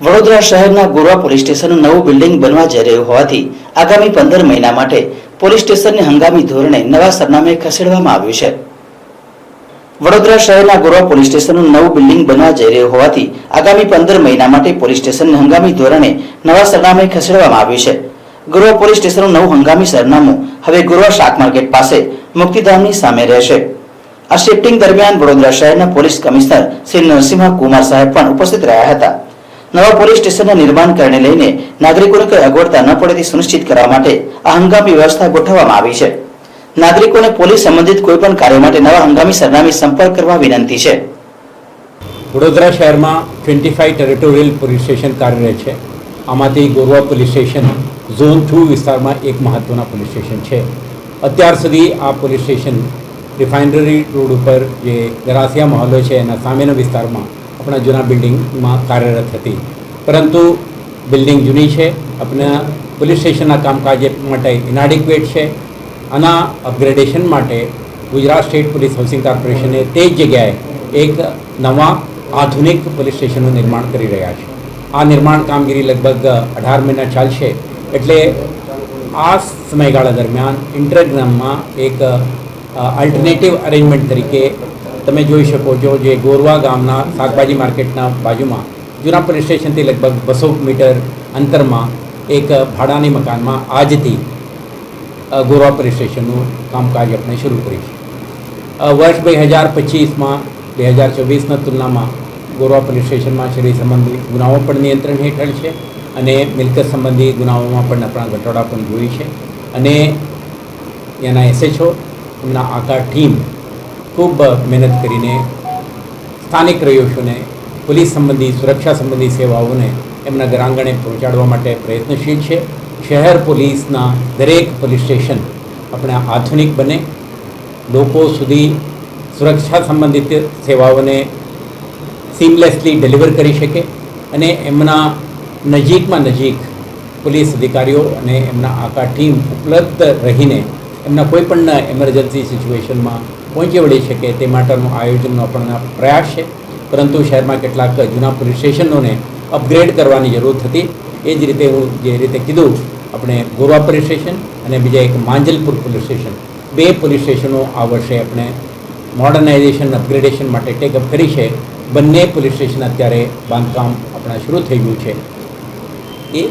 વડોદરા શહેરના ગોરવા પોલીસ સ્ટેશનનું નવું બિલ્ડિંગ બનવા જઈ રહ્યું હોવાથી આગામી પંદર મહિના માટે પોલીસ સ્ટેશનને હંગામી ધોરણે નવા સરનામે ખસેડવામાં આવ્યું છે. વડોદરા શહેરના ગોરવા પોલીસ સ્ટેશનનું નવું બિલ્ડિંગ બનવા જઈ રહ્યું હોવાથી આગામી પંદર મહિના માટે પોલીસ સ્ટેશનને હંગામી ધોરણે નવા સરનામે ખસેડવામાં આવ્યું છે. ગોરવા પોલીસ સ્ટેશનનું નવું હંગામી સરનામું હવે ગોરવા શાક માર્કેટ પાસે મુક્તિધામની સામે રહેશે. આ શિફ્ટિંગ દરમિયાન વડોદરા શહેરના પોલીસ કમિશનર શ્રી નરસિંહ કુમાર સાહેબ પણ ઉપસ્થિત રહ્યા હતા. નવા પોલીસ સ્ટેશનના નિર્માણ કરને લઈને નાગરિકોને કોઈ અગવડતા ન પડે તે સુનિશ્ચિત કરવા માટે આ હંગામી વ્યવસ્થા ગોઠવવામાં આવી છે. નાગરિકોને પોલીસ સંબંધિત કોઈ પણ કાર્ય માટે નવા હંગામી સરનામે સંપર્ક કરવા વિનંતી છે. વડોદરા શહેરમાં twenty five territorial police station કાર્યરત છે. આમાંથી Gorwa police station, zone two વિસ્તારમાં એક મહત્ત્વના પોલીસ સ્ટેશન છે. અત્યાર સુધી આ પોલીસ સ્ટેશન રિફાઇનરી રોડ ઉપર જે ગરાસિયા મહોલ્લો છે એના સામેના વિસ્તારમાં આપણા જૂના બિલ્ડિંગમાં કાર્યરત હતી. પરંતુ બિલ્ડિંગ જૂની છે, આપણા પોલીસ સ્ટેશનના કામકાજ માટે ઇનાડિક્વેટ છે, આના અપગ્રેડેશન માટે ગુજરાત સ્ટેટ પોલીસ હાઉસિંગ કોર્પોરેશને તે જ જગ્યાએ એક નવા આધુનિક પોલીસ સ્ટેશનનું નિર્માણ કરી રહ્યા છે. આ નિર્માણ કામગીરી લગભગ અઢાર મહિના ચાલશે. એટલે આ સમયગાળા દરમિયાન ઇન્ટરગ્રામમાં એક અલ્ટરનેટિવ અરેન્જમેન્ટ તરીકે તમે જોઈ શકો છો જે ગોરવા ગામના શાકભાજી માર્કેટના બાજુમાં, જૂના પોલીસ સ્ટેશનથી લગભગ બસો મીટર અંતરમાં એક ભાડાની મકાનમાં આજથી ગોરવા પોલીસ સ્ટેશનનું કામકાજ આપણે શરૂ કર્યું છે. વર્ષ બે હજાર પચીસમાં, બે હજાર ચોવીસના તુલનામાં ગોરવા પોલીસ સ્ટેશનમાં શરીર સંબંધી ગુનાઓ પણ નિયંત્રણ હેઠળ છે અને મિલકત સંબંધી ગુનાઓમાં પણ આપણા ઘટાડા પણ જોઈ છે. અને એના એસએચઓ એમના આખા ટીમ ખૂબ મહેનત કરીને સ્થાનિક રહીશોને, પોલીસ સંબંધી, સુરક્ષા સંબંધી સેવાઓને એમના ઘરાંગણે પહોંચાડવા માટે પ્રયત્નશીલ છે. શહેર પોલીસના દરેક પોલીસ સ્ટેશન આપણે આધુનિક બને. લોકો સુધી સુરક્ષા સંબંધિત સેવાઓને સીમલેસલી ડિલિવર કરી શકે અને એમના નજીકમાં નજીક પોલીસ અધિકારીઓ અને એમના આખા ટીમ ઉપલબ્ધ રહીને એમના કોઈપણ એમરજન્સી સિચ્યુએશનમાં પહોંચી વળી શકે તે માટેનું આયોજનનો આપણને પ્રયાસ છે. પરંતુ શહેરમાં કેટલાક જૂના પોલીસ સ્ટેશનોને અપગ્રેડ કરવાની જરૂર હતી એ જ રીતે હું જે રીતે કીધું, આપણે ગોરવા પોલીસ સ્ટેશન અને બીજા એક માંજલપુર પોલીસ સ્ટેશન બે પોલીસ સ્ટેશનો આ વર્ષે આપણે મોડર્નાઇઝેશન અપગ્રેડેશન માટે ટેકઅપ કરી છે. બંને પોલીસ સ્ટેશન અત્યારે બાંધકામ આપણા શરૂ થઈ ગયું છે. એ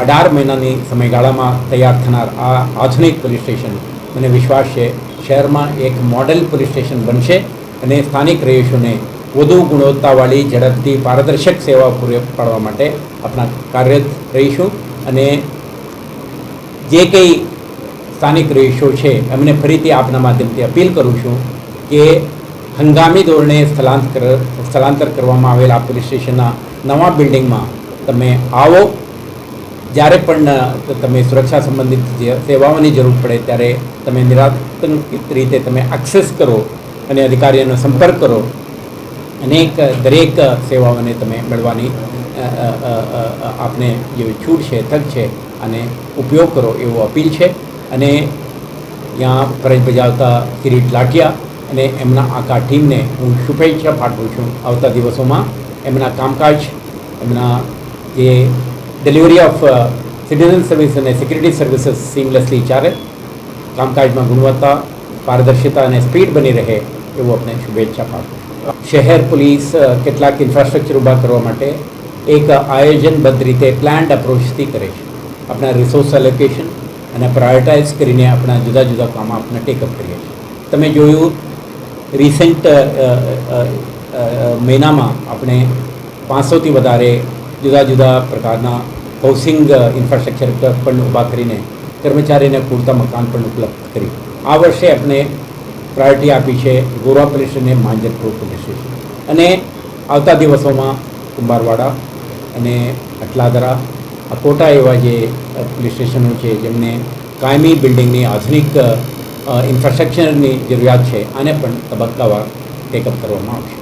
અઢાર મહિનાની સમયગાળામાં તૈયાર થનાર આ આધુનિક પોલીસ સ્ટેશન મને વિશ્વાસ છે, શહેરમાં એક મોડેલ પોલીસ સ્ટેશન બનશે અને સ્થાનિક રહીશોને વધુ ગુણવત્તાવાળી, ઝડપથી પારદર્શક સેવા પૂરી પાડવા માટે આપણા કાર્યરત રહીશું અને જે કંઈ સ્થાનિક રહીશો છે, એમને ફરીથી આપના માધ્યમથી અપીલ કરું છું કે હંગામી ધોરણે સ્થળાંતર સ્થળાંતર કરવામાં આવેલા પોલીસ સ્ટેશનના નવા બિલ્ડિંગમાં તમે આવો જ્યારે પણ તમે સુરક્ષા સંબંધિત જે સેવાઓની જરૂર પડે ત્યારે તમે નિરાતંકિત રીતે તમે એક્સેસ કરો અને અધિકારીઓનો સંપર્ક કરો. અનેક દરેક સેવાઓને તમે અ, આપને જે છૂટ છે તક છે અને ઉપયોગ કરો એવો અપીલ છે. અને ત્યાં ફરજ બજાવતા કિરીટ લાઠિયા અને એમના આખા ટીમને હું શુભેચ્છા પાઠવું છું. આવતા દિવસોમાં એમના કામકાજ એમના જે ડિલિવરી ઓફ સિટીઝન સર્વિસ અને સિક્યુરિટી સર્વિસીસ સીમલેસલી ચાલે. કામકાજમાં ગુણવત્તા, પારદર્શિતા અને સ્પીડ બની રહે એવું આપણે શુભેચ્છા પાઠવું શહેર, પોલીસ કેટલાક ઇન્ફ્રાસ્ટ્રક્ચર ઊભા કરવા માટે એક આયોજનબદ્ધ રીતે પ્લાન્ડ અપ્રોચથી કરે છે. આપણા રિસોર્સ એલોકેશન અને પ્રાયોરિટાઇઝ કરીને આપણા જુદા જુદા કામ આપણે ટેકઅપ કરીએ છીએ. તમે જોયું રિસેન્ટ મહિનામાં આપણે પાંચસોથી વધારે જુદા જુદા પ્રકારના હાઉસિંગ ઇન્ફ્રાસ્ટ્રક્ચર પણ ઊભા કરીને કર્મચારીને પૂરતા મકાન પણ ઉપલબ્ધ કરી. આ વર્ષે આપણે પ્રાયોરિટી આપી છે ગોરવા પોલીસ સ્ટેશન અને માંજલપુર પોલીસ. સ્ટેશન અને આવતા દિવસોમાં કુંભારવાડા અને અટલાદરા, અકોટા એવા જે પોલીસ સ્ટેશનો છે જેમને કાયમી બિલ્ડિંગની આધુનિક ઇન્ફ્રાસ્ટ્રક્ચરની જરૂરિયાત છે, આને પણ તબક્કાવાર ટેકઅપ કરવામાં આવશે.